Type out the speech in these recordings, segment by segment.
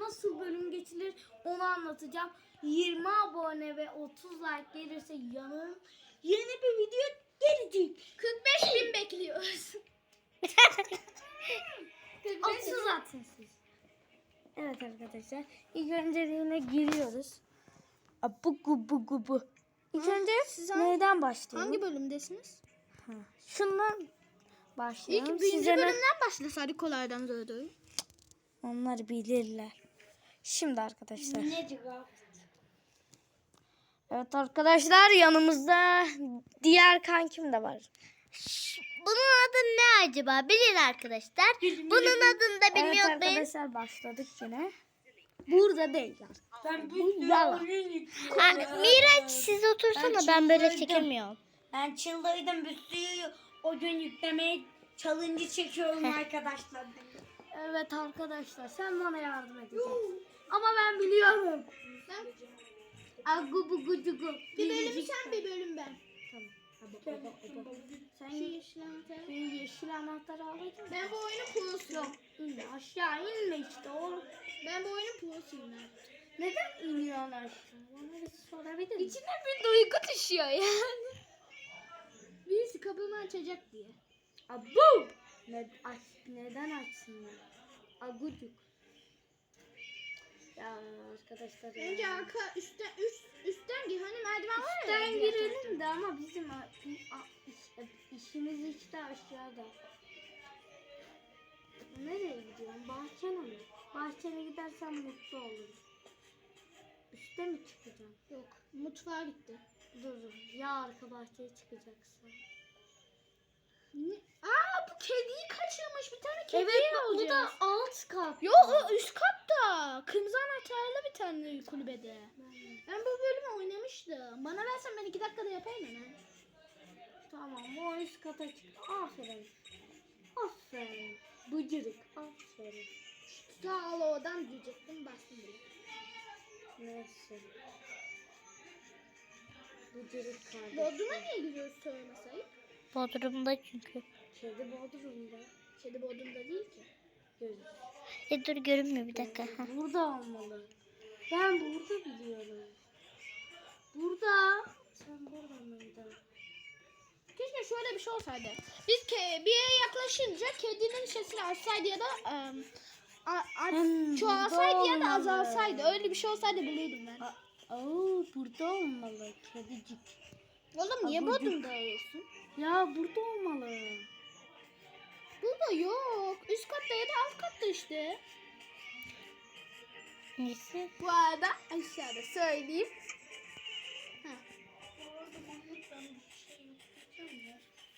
nasıl bölüm geçilir onu anlatacağım. 20 abone ve 30 like gelirse yanım yeni bir video gelecek. 45 bin bekliyoruz. 45 Atın zaten siz. Evet arkadaşlar. İlk önce yine giriyoruz. Abugu bugu bu. İlk önce neyden başlayalım? Hangi bölümdesiniz? Ha, Şundan başlayalım. İlk birinci Size ne- bölümden başlasaydık kolaydan zor Onlar bilirler. Şimdi arkadaşlar. Evet arkadaşlar yanımızda diğer kankim de var. Bunun adı ne acaba? Bilin arkadaşlar. Bunun adını da Evet bilmiyor unutmayın. arkadaşlar başladık yine. Burada değil. Ben Bu yalan. Ha, Miraç siz otursana ben böyle çekemiyorum. Ben çıldırdım bir sürü oyun yüklemeye challenge çekiyorum arkadaşlar. Evet arkadaşlar sen bana yardım edeceksin. Ama ben biliyorum. Agu bu gucu gu. Bir bölüm sen bir bölüm ben. Sen Şu yeşil anahtarı. sen yeşil anahtarı alacaksın. Ben bu oyunun prosuyum. İnme aşağı inme işte oğlum. Ben bu oyunun prosuyum ben. Neden iniyorsun aşağı? Bana bir sorabilir misin? İçine bir duygu düşüyor ya. Birisi kapımı açacak diye. Abu! Ne, aç, neden açsın ya? Agucuk. Ya arkadaşlar. Önce arka üstten üst üstten gir. Hani merdiven var ya. Üstten girelim de ama bizim a- a- iş- işimiz işte aşağıda. Nereye gidiyorsun? Bahçene mi? Bahçene gidersen mutlu olurum. Üste mi çıkacaksın? Yok. Mutfağa gitti. Dur dur. Ya arka bahçeye çıkacaksın. Ne? Aa bu kediyi kaçırmış. Bir tane kedi Evet bu alacağız. da alt kat. Yok o üst katta. Kırmızı anahtarlı bir tane kulübede. Ben bu bölümü oynamıştım. Bana versen ben iki dakikada yapayım hemen. Tamam o üst kata çık. Aferin. Aferin. Bıcırık. Aferin. Sağ ol oradan diyecektim bastım bile. Neyse. Bıcırık kardeşim. Bodrum'a niye gidiyoruz söylemeseydik? Bodrum'da çünkü. Kedi Bodrum'da. Kedi Bodrum'da değil ki. Gözü. E dur görünmüyor bir dakika. Ha. Burada olmalı. Ben burada biliyorum. Burada. Sen burada mıydın? Keşke şöyle bir şey olsaydı. Biz ke- bir yere yaklaşınca kedinin sesini açsaydı ya da ım, a- a- Hmm, çoğalsaydı ya da azalsaydı. Öyle bir şey olsaydı bulurdum ben. Oo, burada olmalı kedicik. Oğlum niye Aa, Bodrum'da arıyorsun? Ya burada olmalı. Burada yok. Üst katta ya da alt katta işte. Neyse. Bu arada aşağıda söyleyeyim.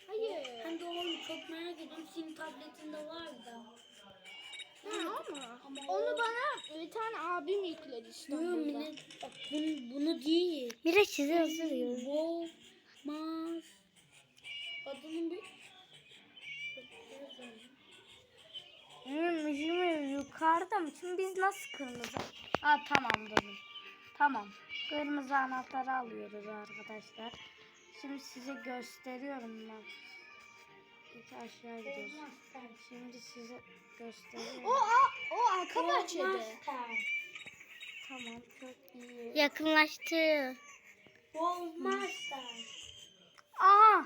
Hayır. Ben de oğlum çok merak ediyorum. Senin tabletinde var da. Ha, ama onu bana bir tane abim yükledi Yok İstanbul'da. millet bak bunu, bunu değil. Miraç sizi hazırlıyor. Wolfmaz. Adını bir... Hmm, şimdi yukarıda mı? Şimdi biz nasıl kırmızı? Ha tamam durun. Tamam. Kırmızı anahtarı alıyoruz arkadaşlar. Şimdi size gösteriyorum ben. İlk aşağı gidiyoruz. Şimdi size gösteriyorum. O, a- o arka bahçede. Tamam çok iyi. Yakınlaştı. Aha!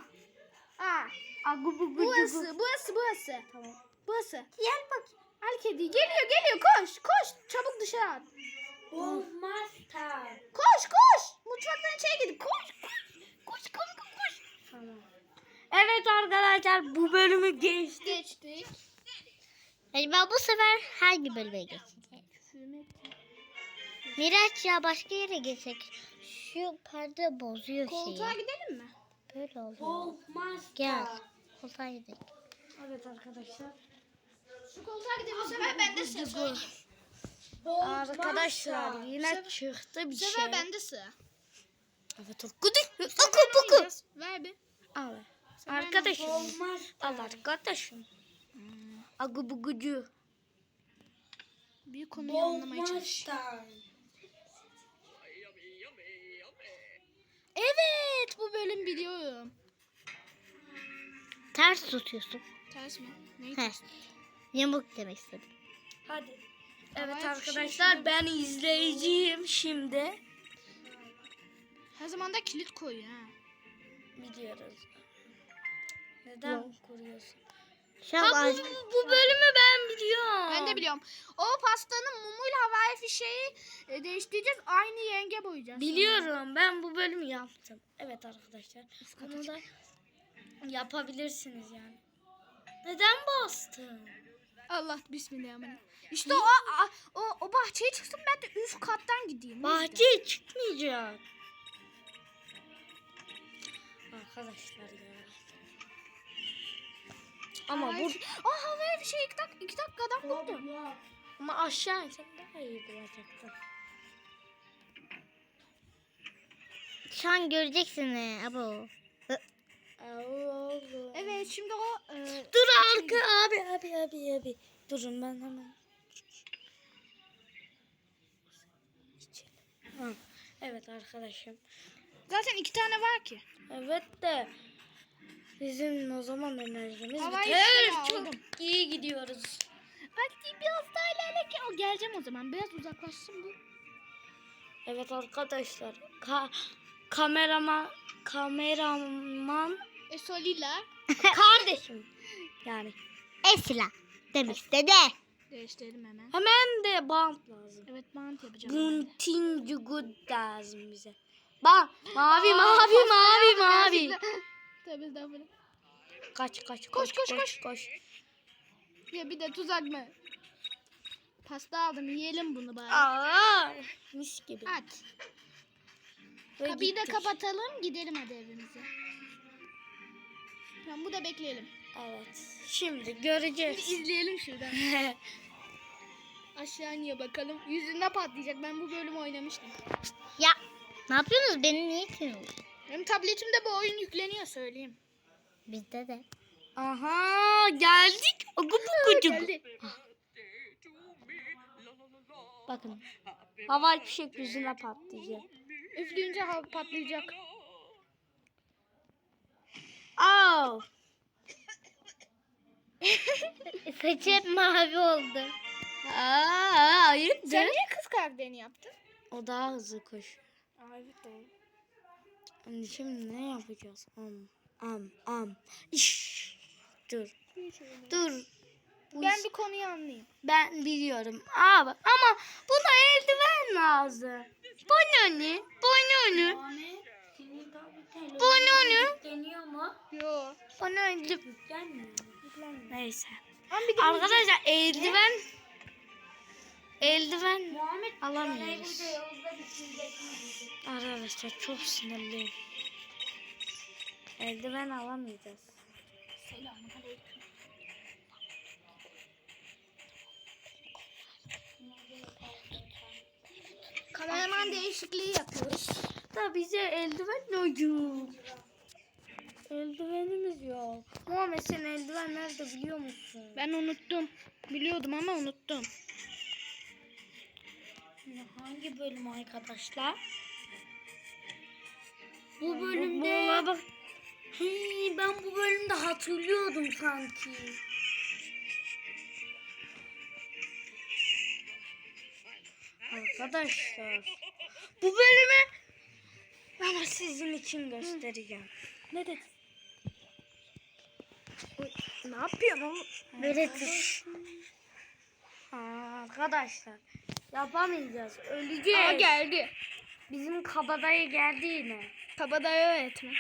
Aa, bu bu burası, burası, burası. Tamam. Burası. Gel bak. Al kedi. Geliyor, geliyor. Koş, koş. Çabuk dışarı at. Wolfmaster. Koş, koş. Mutfaktan içeri gidip koş, koş. Koş, koş, koş, koş. Tamam. Evet arkadaşlar bu bölümü geçtik. Geçtik. Acaba bu sefer hangi bölüme geçeceğiz? Miraç ya başka yere geçecek. Şu perde bozuyor Koltuğa şeyi. gidelim mi? Böyle oluyor. Wolfmaster. Gel. Koltuğa gidelim. Evet arkadaşlar. Şu koltuğa gidelim. Bu sefer bende sıra. Arkadaşlar yine çıktı bir Bu şey. sefer bende sıra. Evet okudu. Oku oku. Ver bir. Al. Arkadaşım. Al arkadaşım. Agu bu gucu. Bir konuyu anlamaya çalış. Wolfmaster. Evet, bu bölüm biliyorum. Ters tutuyorsun. Ters mi? Neyi Heh. Yamuk demek istedim. Hadi. Evet Havai arkadaşlar ben izleyiciyim şimdi. Her zaman da kilit koy ha. Biliyoruz. Neden kuruyorsun? Şu an Ha, bu, bu bölümü ben biliyorum. Ben de biliyorum. O pastanın mumuyla havai fişeği e, değiştireceğiz. Aynı yenge boyayacağız. Biliyorum. Ben bu bölümü yaptım. Evet arkadaşlar. Bunu da yapabilirsiniz yani. Neden bastın? Allah bismillahirrahmanirrahim. İşte o, o, o bahçeye çıksın ben de üst kattan gideyim. Bahçeye çıkmayacak. Arkadaşlar ya. Ama bu Aa havai fişeği iki, dak iki dakikadan buldum. ama aşağı insen daha iyi bulacaktın. şu an göreceksiniz. Abo. Evet şimdi o e, Dur arka abi abi abi abi. Durun ben hemen. Ha, Evet arkadaşım. zaten iki tane var ki. Evet de bizim o zaman enerjimiz Havai biter. Çok aldım. iyi gidiyoruz. Hadi biraz daha ilerle ki o geleceğim o zaman. Biraz uzaklaşsın bu. Evet arkadaşlar. Ka kameraman kameraman E Solila kardeşim. Yani Esra demek istedi. değiştirelim hemen. hemen de bant lazım. Evet bant yapacağım. de. Bunting good lazım bize. Bak mavi mavi mavi mavi. Tabii tabii. Kaç kaç Koş, koş koş, koş koş. Ya bir de tuzak mı? Pasta aldım yiyelim bunu bari. Aa mis gibi. At. Ve Kapıyı da gittik. kapatalım gidelim hadi evimize. Tamam bu da bekleyelim. Evet. Şimdi göreceğiz. İzleyelim şuradan. Aşağı iniyor bakalım. Yüzünde patlayacak. Ben bu bölümü oynamıştım. Ya ne yapıyorsunuz? Beni niye itiyorsunuz? Benim tabletimde bu oyun yükleniyor söyleyeyim. Bizde de. Aha geldik. Gubu gucu. Geldi. Bakın. Havai fişek yüzüne patlayacak. Üfleyince hava patlayacak. Aa. Saçı hep mavi oldu. Aa, hayır. Sen niye kız karakterini yaptın? O daha hızlı koşuyor. Evet doğru. Şimdi, şimdi ne yapacağız? Am am am. İş. Dur. Dur. Bu Ben iş- bir konuyu anlayayım. ben biliyorum. Bak ama buna eldiven lazım. Bana ne? Bana ne? Bana ne? Deniyor mu? Yo. Bana eldiven. Gelmiyor. Neyse. Arkadaşlar eldiven eldiven Muhammed alamıyoruz. Arkadaşlar çok sinirliyim. Eldiven alamayacağız. kameraman değişikliği yapıyoruz. Da bize eldiven yok. Eldivenimiz yok. Muhammed sen eldiven nerede biliyor musun? Ben unuttum. Biliyordum ama unuttum. Hangi bölüm arkadaşlar? Bu Bu bölümde bak. Hey, ben bu bölümde hatırlıyordum sanki. Arkadaşlar. Bu bölümü ama sizin için göstereceğim. Ne dedin? Ne yapıyorsun oğlum? Böyle Arkadaşlar yapamayacağız. Öleceğiz. Aa geldi. Bizim kabadayı geldi yine. Kabadayı öğretmen.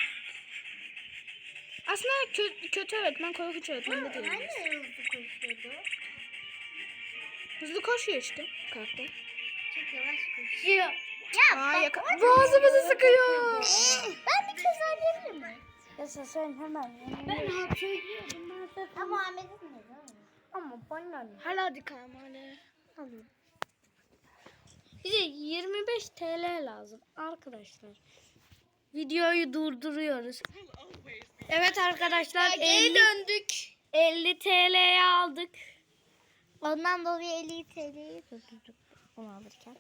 Aslında kö- kötü öğretmen, korkunç öğretmen de değil. hızlı koşuyordu? Hızlı koşuyor işte karakter. Çok yavaş koşuyor. Aa, yaka- Boğazımızı sıkıyor. Ben bir söz alabilir miyim? Ya sen hemen. Ben de Ama Ahmet'in de Ama bana ne? Hala hadi kamale. Bize 25 TL lazım arkadaşlar. Videoyu durduruyoruz. Evet arkadaşlar Geri 50, döndük. 50 TL'ye aldık. Ondan dolayı 50 TL'yi durdurduk onu alırken.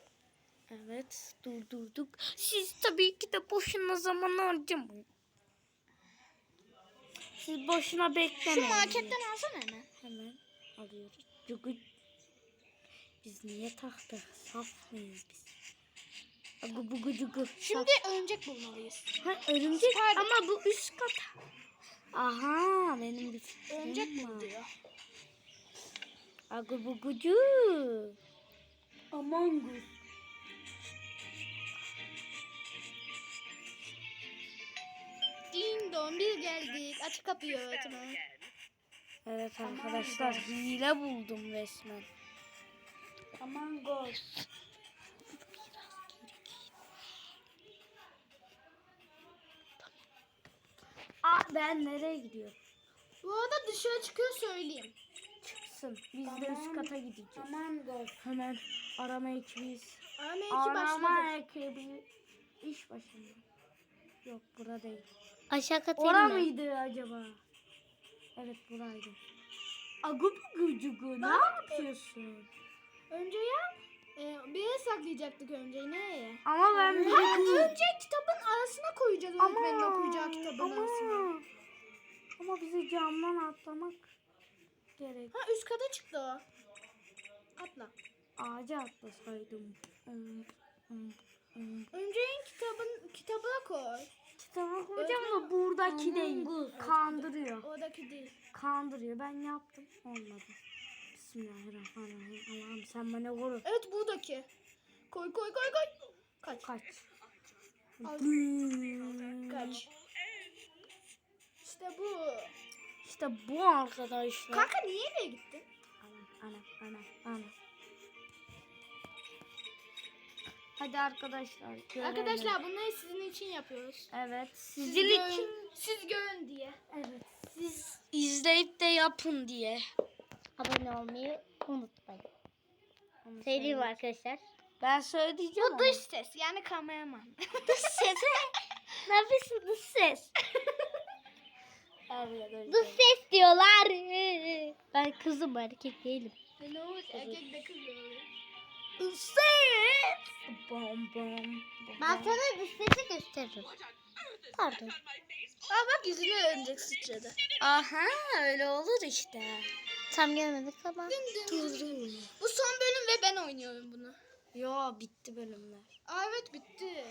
Evet durdurduk. Siz tabii ki de boşuna zaman harcamayın. Siz boşuna Şu beklemeyin. marketten alsana hemen. Hemen alıyoruz. Çünkü Biz niye taktık? Saf mıyız biz? Agu bugu cugu. Şimdi örümcek bulmalıyız. Ha, örümcek ama bu üst kat. Aha benim bir fikrim Örümcek var. bul diyor. Agu bugucu. Among Ding dong biz geldik. Aç kapıyı öğretmen. Evet arkadaşlar hile buldum resmen. Among Us. Aa ben nereye gidiyorum? Bu arada dışarı çıkıyor söyleyeyim. Çıksın. Biz de üst kata gideceğiz. Among Us. Hemen arama ekibiyiz. Arama Arama başladı. ekibi iş başında. Yok bura değil. Aşağı katayım Ora mı? mıydı acaba? Evet buraydı. Agu bugu cugu ne yapıyorsun? Önce ya e, bir yere saklayacaktık önce. Nereye? Ama ben bir Ha, önce kitabın arasına koyacağız öğretmenin okuyacağı kitabın ama, arasına. ama bize camdan atlamak gerek. Ha üst kata çıktı o. Atla. Ağaca atlasaydım. Hmm, hmm, hmm. Önce kitabın kitabına koy. Kitabı koyacağım da buradaki değil. Kandırıyor. Oradaki değil. Kandırıyor. Ben yaptım. Olmadı. Bismillahirrahmanirrahim. Allah'ım sen bana koru. Evet buradaki. Koy koy koy koy. Kaç. Kaç. Al. Kaç. İşte bu. İşte bu arkadaşlar. Kanka niye eve gittin? Anam anam anam anam. Hadi arkadaşlar. görelim. Arkadaşlar bunları sizin için yapıyoruz. Evet. Siz Sizin görün- için. Siz görün diye. Evet. Siz izleyip de yapın diye. Abone olmayı unutmayın. Söyleyeyim söyle. arkadaşlar. Ben söyleyeceğim Bu dış ses yani kameraman. Dış ses. ne yapıyorsun dış ses? Dış ses diyorlar. Ben kızım erkek değilim. ne olur erkek de kız oluyor. Ses. Bom bom. Ben sana dış sesi gösteririm. Pardon. Aa bak yüzüne örümcek sıçradı. Aha öyle olur işte. Tam görmedik ama. Bu son bölüm ve ben oynuyorum bunu. Yo bitti bölümler. Aa evet bitti.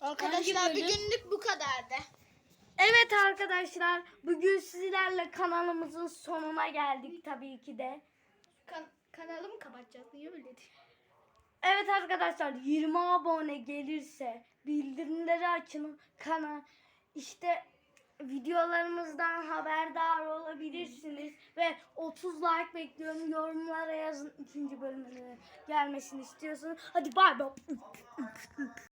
Arkadaşlar bir günlük bu kadardı. Evet arkadaşlar bugün sizlerle kanalımızın sonuna geldik tabii ki de. Kan- kanalımı kapatacağız. Niye öyle diyor? Evet arkadaşlar 20 abone gelirse bildirimleri açın kanal işte videolarımızdan haberdar olabilirsiniz ve 30 like bekliyorum. Yorumlara yazın. İkinci bölümünün gelmesini istiyorsanız hadi bay bay